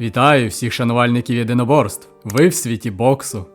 Вітаю всіх шанувальників єдиноборств. Ви в світі боксу.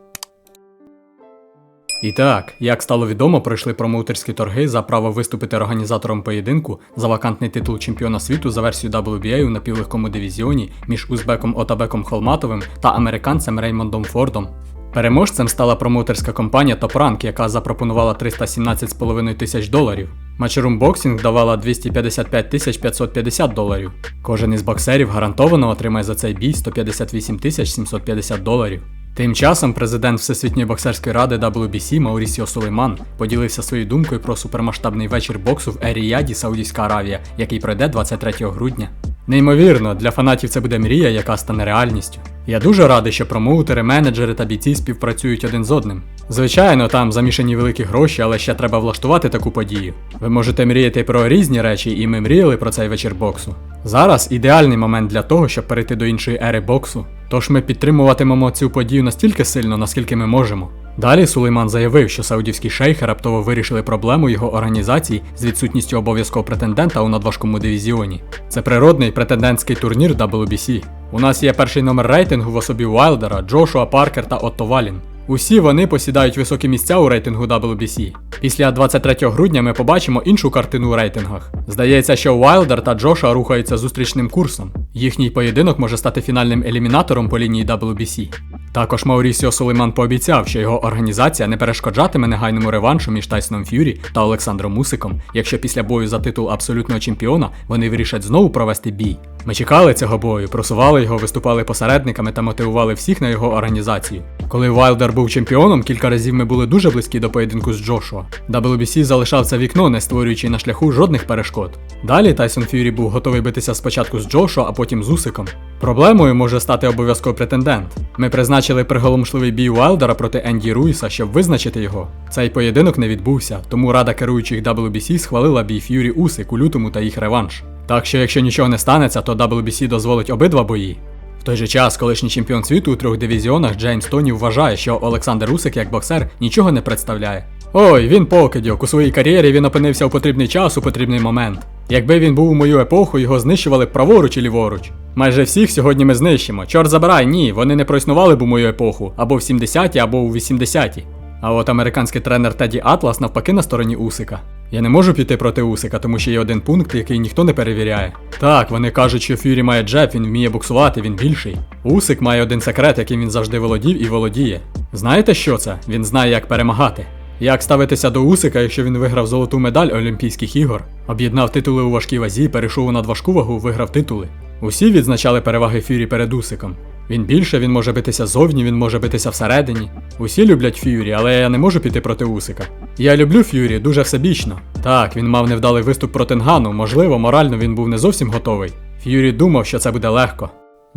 І так, як стало відомо, пройшли промоутерські торги за право виступити організатором поєдинку за вакантний титул чемпіона світу за версією WBA у напівлегкому дивізіоні між Узбеком Отабеком Холматовим та американцем Реймондом Фордом. Переможцем стала промоутерська компанія Top Rank, яка запропонувала 317,5 тисяч доларів. Matchroom Boxing давала 255 тисяч 550 доларів. Кожен із боксерів гарантовано отримає за цей бій 158 тисяч 750 доларів. Тим часом президент Всесвітньої боксерської ради WBC Маурісіо Сулейман поділився своєю думкою про супермасштабний вечір боксу в Ер-Ріяді, Саудівська Аравія, який пройде 23 грудня. Неймовірно, для фанатів це буде мрія, яка стане реальністю. Я дуже радий, що промоутери, менеджери та бійці співпрацюють один з одним. Звичайно, там замішані великі гроші, але ще треба влаштувати таку подію. Ви можете мріяти про різні речі, і ми мріяли про цей вечір боксу. Зараз ідеальний момент для того, щоб перейти до іншої ери боксу. Тож ми підтримуватимемо цю подію настільки сильно, наскільки ми можемо. Далі Сулейман заявив, що саудівські шейхи раптово вирішили проблему його організації з відсутністю обов'язкового претендента у надважкому дивізіоні. Це природний претендентський турнір WBC. У нас є перший номер рейтингу в особі Уайлдера, Джошуа Паркер та Отто Валін. Усі вони посідають високі місця у рейтингу WBC. Після 23 грудня ми побачимо іншу картину у рейтингах. Здається, що Уайлдер та Джоша рухаються зустрічним курсом. Їхній поєдинок може стати фінальним елімінатором по лінії WBC. Також Маурісіо Сулейман пообіцяв, що його організація не перешкоджатиме негайному реваншу між Тайсоном Ф'юрі та Олександром Мусиком, якщо після бою за титул абсолютного чемпіона вони вирішать знову провести бій. Ми чекали цього бою, просували його, виступали посередниками та мотивували всіх на його організацію. Коли Вайлдер був чемпіоном, кілька разів ми були дуже близькі до поєдинку з Джошуа. WBC залишав це вікно, не створюючи на шляху жодних перешкод. Далі Тайсон Ф'юрі був готовий битися спочатку з Джошуа, а потім з Усиком. Проблемою може стати обов'язковий претендент. Ми призначили приголомшливий бій Уайлдера проти Енді Руїса, щоб визначити його. Цей поєдинок не відбувся, тому рада керуючих WBC схвалила бій Ф'юрі Усик у лютому та їх реванш. Так що, якщо нічого не станеться, то WBC дозволить обидва бої. В той же час, колишній чемпіон світу у трьох дивізіонах Джеймс Тоні вважає, що Олександр Усик як боксер нічого не представляє. Ой, він покидьок, у своїй кар'єрі він опинився у потрібний час у потрібний момент. Якби він був у мою епоху, його знищували праворуч і ліворуч. Майже всіх сьогодні ми знищимо. Чорт забирай, ні, вони не проіснували б у мою епоху, або в 70-ті, або у 80-ті. А от американський тренер Теді Атлас навпаки на стороні Усика. Я не можу піти проти Усика, тому що є один пункт, який ніхто не перевіряє. Так, вони кажуть, що Фюрі має джеб, він вміє боксувати, він більший. Усик має один секрет, яким він завжди володів і володіє. Знаєте що це? Він знає, як перемагати. Як ставитися до Усика, якщо він виграв золоту медаль Олімпійських ігор, об'єднав титули у важкій вазі, перейшов у надважку вагу, виграв титули. Усі відзначали переваги Фюрі перед Усиком. Він більше, він може битися зовні, він може битися всередині. Усі люблять Ф'юрі, але я не можу піти проти Усика. Я люблю Ф'юрі дуже всебічно. Так, він мав невдалий виступ проти Нгану, можливо, морально він був не зовсім готовий. Ф'юрі думав, що це буде легко.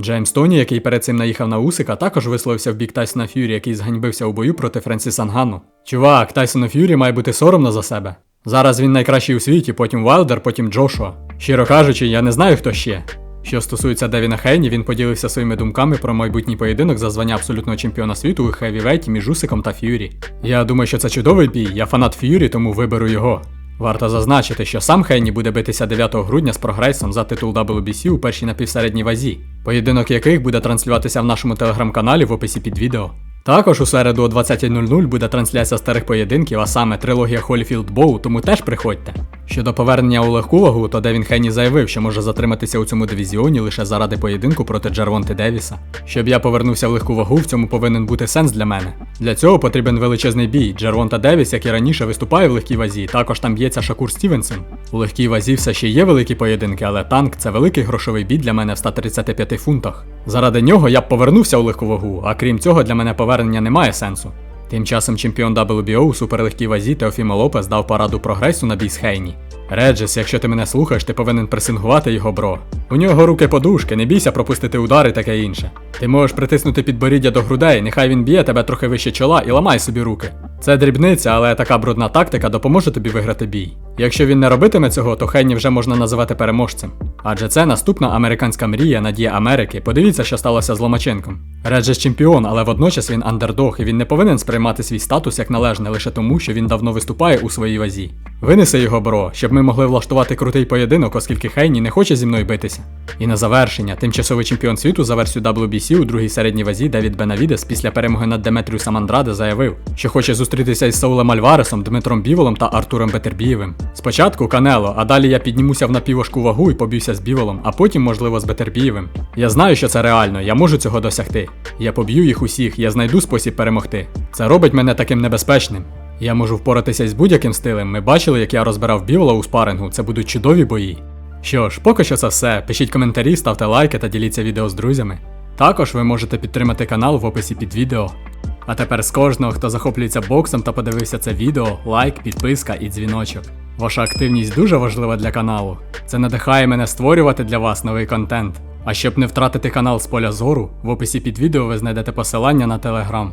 Джеймс Тоні, який перед цим наїхав на Усика, також висловився в бік Тайсона Ф'юрі, який зганьбився у бою проти Френсіса Нгану. Чувак, Тайсону Ф'юрі має бути соромно за себе. Зараз він найкращий у світі, потім Вайлдер, потім Джошуа. Щиро кажучи, я не знаю, хто ще. Що стосується Девіна Хейні, він поділився своїми думками про майбутній поєдинок за звання абсолютного чемпіона світу у хевівейті між Усиком та Ф'юрі. Я думаю, що це чудовий бій, я фанат Ф'юрі, тому виберу його. Варто зазначити, що сам Хейні буде битися 9 грудня з прогресом за титул WBC у першій напівсередній вазі, поєдинок яких буде транслюватися в нашому телеграм-каналі в описі під відео. Також у середу о 20.00 буде трансляція старих поєдинків, а саме трилогія Холіфілд Боу, тому теж приходьте. Щодо повернення у легку вагу, то Девін Хенні заявив, що може затриматися у цьому дивізіоні лише заради поєдинку проти Джервонти Девіса. Щоб я повернувся в легку вагу, в цьому повинен бути сенс для мене. Для цього потрібен величезний бій. Джервонта Девіс, як і раніше, виступає в легкій вазі, також там б'ється Шакур Стівенсон. У легкій вазі все ще є великі поєдинки, але танк це великий грошовий бій для мене в 135 фунтах. Заради нього я б повернувся у легку вагу, а крім цього, для мене повернення не має сенсу. Тим часом чемпіон WBO у суперлегкій вазі Теофімо Лопес дав пораду прогресу на бій з Хейні. Реджес, якщо ти мене слухаєш, ти повинен пресингувати його, бро. У нього руки подушки, не бійся пропустити удари таке інше. Ти можеш притиснути підборіддя до грудей, нехай він б'є тебе трохи вище чола і ламай собі руки. Це дрібниця, але така брудна тактика допоможе тобі виграти бій. Якщо він не робитиме цього, то Хенні вже можна називати переможцем. Адже це наступна американська мрія, надія Америки. Подивіться, що сталося з Ломаченком. Реджес чемпіон, але водночас він андердог, і він не повинен сприймати свій статус як належне лише тому, що він давно виступає у своїй вазі. Винеси його, бро, щоб ми могли влаштувати крутий поєдинок, оскільки Хейні не хоче зі мною битися. І на завершення, тимчасовий чемпіон світу за версію WBC у другій середній вазі Девід Бенавідес після перемоги над Деметріусом Андраде заявив, що хоче зустрітися із Саулем Альваресом, Дмитром Біволом та Артуром Бетербієвим. Спочатку Канело, а далі я піднімуся в напівважку вагу і поб'юся з Біволом, а потім, можливо, з Бетербієвим. Я знаю, що це реально, я можу цього досягти. Я поб'ю їх усіх, я знайду спосіб перемогти. Це робить мене таким небезпечним. Я можу впоратися із будь-яким стилем. Ми бачили, як я розбирав Бівола у спарингу, це будуть чудові бої. Що ж, поки що це все. Пишіть коментарі, ставте лайки та діліться відео з друзями. Також ви можете підтримати канал в описі під відео. А тепер з кожного, хто захоплюється боксом та подивився це відео, лайк, підписка і дзвіночок. Ваша активність дуже важлива для каналу. Це надихає мене створювати для вас новий контент. А щоб не втратити канал з поля зору, в описі під відео ви знайдете посилання на телеграм.